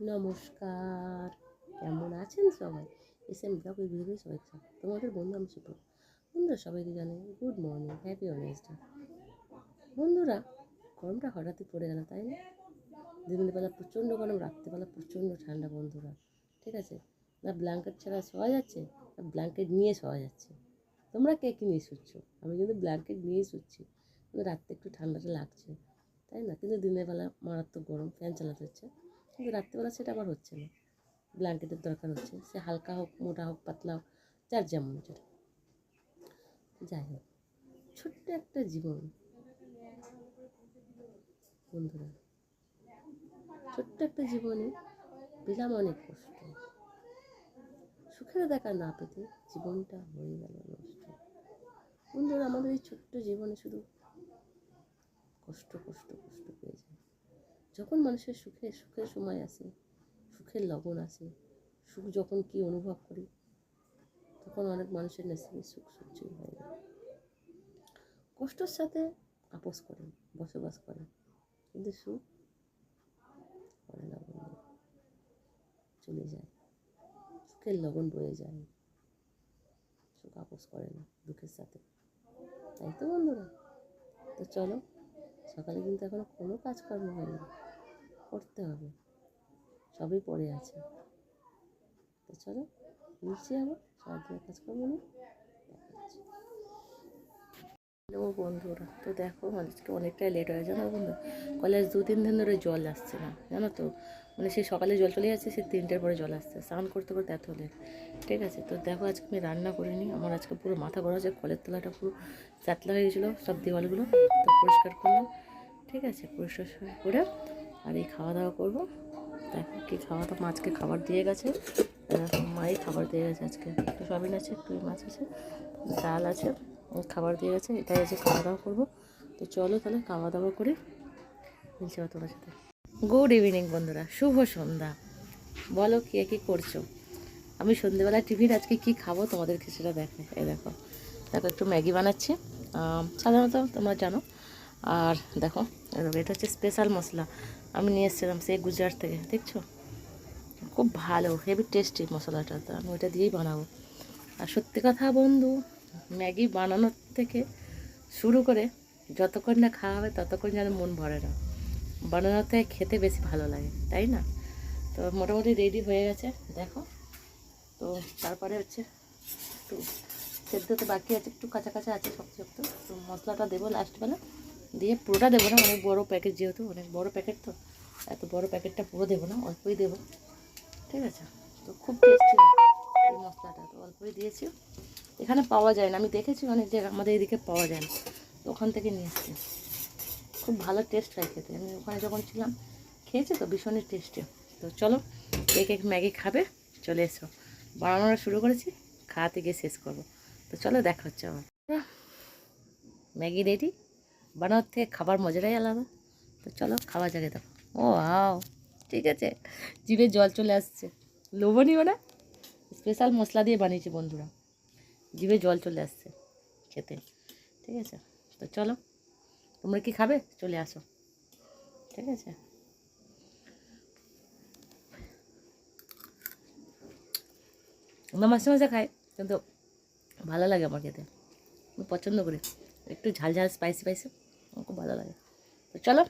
নমস্কার। কেমন আছেন সবাই? এসে আমি ব্লগ এই ভিডিও সবাই তোমাদের বন্ধু আমি শুভ বন্ধুরা, সবাইকে জানাই গুড মর্নিং, হ্যাপি ওয়েনেসডে বন্ধুরা, গরমটা হঠাৎই পড়ে গেল, তাই না? দিনের বেলা প্রচণ্ড গরম রাত্রিবেলা প্রচণ্ড ঠান্ডা, বন্ধুরা। ঠিক আছে? না ব্ল্যাঙ্কেট ছাড়া শোয়া যাচ্ছে, না ব্ল্যাঙ্কেট নিয়ে শোয়া যাচ্ছে। তোমরা কে কী নিয়ে শুচ্ছ? আমি কিন্তু ব্ল্যাঙ্কেট নিয়েই শুচ্ছি। কিন্তু রাত্রে একটু ঠান্ডাটা লাগছে, তাই না? কিন্তু দিনের বেলা মারাত্মক গরম ফ্যান চালাতে হচ্ছে। কিন্তু রাত্রিবেলা সেটা আবার হচ্ছে না। ব্ল্যাঙ্কেটের দরকার হচ্ছে। সে হালকা হোক, মোটা হোক, পাতলা হোক, যার যেমন যেটা। যাই হোক, ছোট্ট একটা জীবন। বন্ধুরা, ছোট্ট একটা জীবনে পেলাম অনেক কষ্ট। সুখের দেখা না পেতে জীবনটা হয়ে গেল নষ্ট। বন্ধুরা, আমাদের এই ছোট্ট জীবনে শুধু কষ্ট কষ্ট কষ্ট পেয়ে যায়। যখন মানুষের সুখে সুখের সময় আসে, সুখের লগন আসে, সুখ যখন কি অনুভব করি, তখন অনেক মানুষের নসিবে সুখ সহ্যই হয় না। কষ্টর সাথে আপোষ করেন, বসবাস করেন, কিন্তু সুখ করে না চলে যায়, সুখের লগন বয়ে যায়, সুখ আপোষ করে না দুঃখের সাথে। তাই তো বন্ধুরা, তো চলো, সকালে কিন্তু এখনও কোনো কাজকর্ম হয়নি। করতে হবে। সবই পড়ে আছে। তো চলো নিচে আবার। সারাদিনের কাজকর্ম নিয়ে হচ্ছে হ্যালো বন্ধুরা, তো দেখো আজকে অনেকটাই লেট হয়ে জানো বন্ধু, কলেজ দু তিন দিন ধরে জল আসছে না, জানো তো? মানে সেই সকালে জল চলে যাচ্ছে, সে তিনটের পরে জল আসছে। স্নান করতে করতে এত লেট ঠিক আছে, তো দেখো আজকে আমি রান্না করিনি আমার আজকে পুরো মাথা গড়া হচ্ছে কলের তলাটা পুরো চাতলা হয়ে গেছিল, সব দেওয়ালগুলো তো পরিষ্কার করলাম। ঠিক আছে, পরিষ্কার করে আর এই খাওয়া দাওয়া করব। দেখো কি খাওয়া দাওয়া মাছকে খাবার দিয়ে গেছে। মাই খাবার দিয়ে গেছে আজকে। একটু সয়াবিন আছে একটু মাছ আছে ডাল আছে খাবার দিয়ে গেছে এটাই আছে খাওয়া দাওয়া করব। তো চলো তাহলে খাওয়া দাওয়া করে মিলছে তোমার সাথে। গুড ইভিনিং বন্ধুরা শুভ সন্ধ্যা। বলো কে কী করছ? আমি সন্ধ্যেবেলা টিফিন আজকে কি খাব তোমাদেরকে সেটা দেখো এ দেখো। দেখো একটু ম্যাগি বানাচ্ছি সাধারণত তোমরা জানো। আর দেখো, এটা হচ্ছে স্পেশাল মশলা। আমি নিয়ে এসেছিলাম সেই গুজরাট থেকে, দেখছ? খুব ভালো হেভি টেস্টি মশলাটা তো, আমি ওইটা দিয়েই বানাবো। আর সত্যি কথা বন্ধু, ম্যাগি বানানোর থেকে শুরু করে যতক্ষণ না খাওয়া হবে ততক্ষণ যেন মন ভরে না। বানানোর থেকে খেতে বেশি ভালো লাগে, তাই না? তো মোটামুটি রেডি হয়ে গেছে, দেখো। তো তারপরে হচ্ছে একটু সেদ্ধ তো বাকি আছে, একটু কাঁচা আছে শক্ত শক্ত তো মশলাটা দেবো লাস্টবেলা দিয়ে পুরোটা দেবো না, অনেক বড় প্যাকেট যেহেতু, অনেক বড় প্যাকেট তো, এত বড় প্যাকেটটা পুরো দেবো না, অল্পই দেবো, ঠিক আছে? তো খুব টেস্টি এই মশলাটা, তো অল্পই দিয়েছি। এখানে পাওয়া যায় না, আমি দেখেছি অনেক জায়গায়, আমাদের এদিকে পাওয়া যায় না, তো ওখান থেকে নিয়ে এসছি। খুব ভালো টেস্ট হয় খেতে, আমি ওখানে যখন ছিলাম, খেয়েছি তো, ভীষণই টেস্টি তো চলো, কে এক ম্যাগি খাবে, চলে এসো। বানানোটা শুরু করেছি, খাওয়াতে গিয়ে শেষ করব। তো চলো, দেখা হচ্ছে আমার ম্যাগি রেডি বানানোর থেকে খাবার মজাটাই আলাদা। তো চলো খাওয়া যাবে দেখো। ও আও ঠিক আছে। জিভে জল চলে আসছে। লোভনীয় না? স্পেশাল মশলা দিয়ে বানিয়েছি বন্ধুরা। জিভে জল চলে আসছে খেতে। ঠিক আছে? তো চলো, তোমরা কি খাবে? চলে আসো। ঠিক আছে? আমরা মাঝে মাঝে খাই কিন্তু ভালো লাগে আমার খেতে। পছন্দ করি। একটু ঝাল ঝাল স্পাইসি আমার খুব ভালো লাগে তো চলো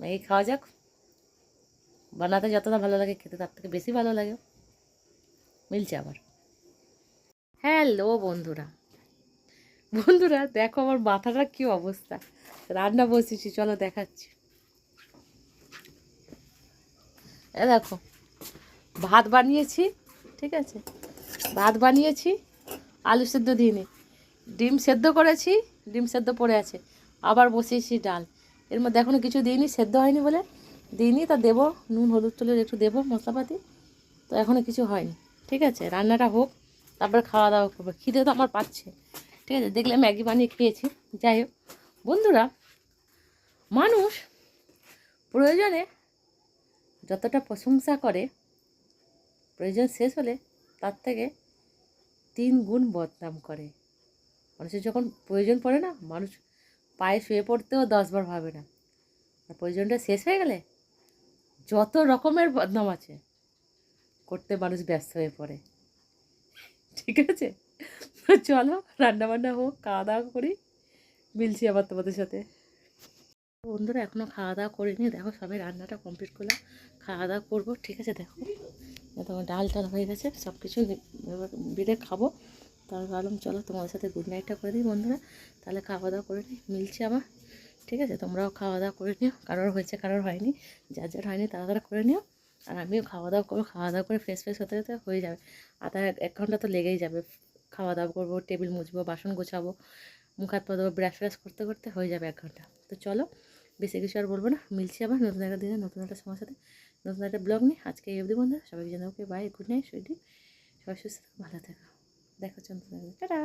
ম্যাগি খাওয়া যাক বানাতে যতটা ভালো লাগে খেতে তার থেকে বেশি ভালো লাগে মিলছে আবার হ্যালো বন্ধুরা বন্ধুরা দেখো আমার মাথাটা কি অবস্থা রান্না বসেছি চলো দেখাচ্ছি এ দেখো ভাত বানিয়েছি ঠিক আছে ভাত বানিয়েছি আলু সেদ্ধ দিইনি ডিম সেদ্ধ করেছি ডিম সেদ্ধ পড়ে আছে আবার বসিয়েছি ডাল। এর মধ্যে এখনও কিছু দিইনি, সেদ্ধ হয়নি বলে দিইনি। তা দেবো, নুন, হলুদ টলুদ একটু দেবো, মশলাপাতি। তো এখনও কিছু হয়নি। ঠিক আছে, রান্নাটা হোক, তারপরে খাওয়া দাওয়া করব। খিদে তো আমার পাচ্ছে। ঠিক আছে, দেখলে ম্যাগি বানিয়ে খেয়েছি। যাই হোক, বন্ধুরা, মানুষ প্রয়োজনে যতটা প্রশংসা করে, প্রয়োজন শেষ হলে তার থেকে তিন গুণ বদনাম করে। মানুষের যখন প্রয়োজন পড়ে না, মানুষ পায়ে শুয়ে পড়তেও দশবার ভাবে না। আর প্রয়োজনটা শেষ হয়ে গেলে যত রকমের বদনাম আছে, করতে মানুষ ব্যস্ত হয়ে পড়ে। ঠিক আছে? চলো রান্না বান্না হোক, খাওয়া দাওয়া করি, মিলছি আবার তোমাদের সাথে। বন্ধুরা এখনও খাওয়া দাওয়া করিনি। দেখো সবাই রান্নাটা কমপ্লিট করলাম। খাওয়া দাওয়া করব। ঠিক আছে, দেখো। তোমার ডাল টাল হয়ে গেছে সব কিছু বেড়ে খাব। তার ভাবলাম, চলো তোমাদের সাথে গুড নাইটটা করে দিই বন্ধুরা। তাহলে খাওয়া দাওয়া করে নিই মিলছে আমার। ঠিক আছে, তোমরাও খাওয়া দাওয়া করে নিও। কারোর হয়েছে, কারোর হয়নি। যার যার হয়নি তারা তারা করে নিও। আর আমিও খাওয়া দাওয়া করব খাওয়া দাওয়া করে ফ্রেশ ফ্রেশ হতে হতে হয়ে যাবে। আধা এক ঘণ্টা তো লেগেই যাবে। খাওয়া দাওয়া করব টেবিল মুছবো, বাসন গোছাবো, মুখ হাত পা দেবো ব্রাশ ফ্রাশ করতে করতে হয়ে যাবে এক ঘণ্টা। তো চলো, বেশি কিছু আর বলব না। মিলছি আবার নতুন একটা দিনে, নতুন একটা সময় সাথে, নতুন একটা ব্লগ নিই আজকে এই অবধি বন্ধু সবাইকে জানাব বাই গুড নাইট সুইটি সবাই সুস্থ ভালো থেকো। দেখা নতুন টাটা!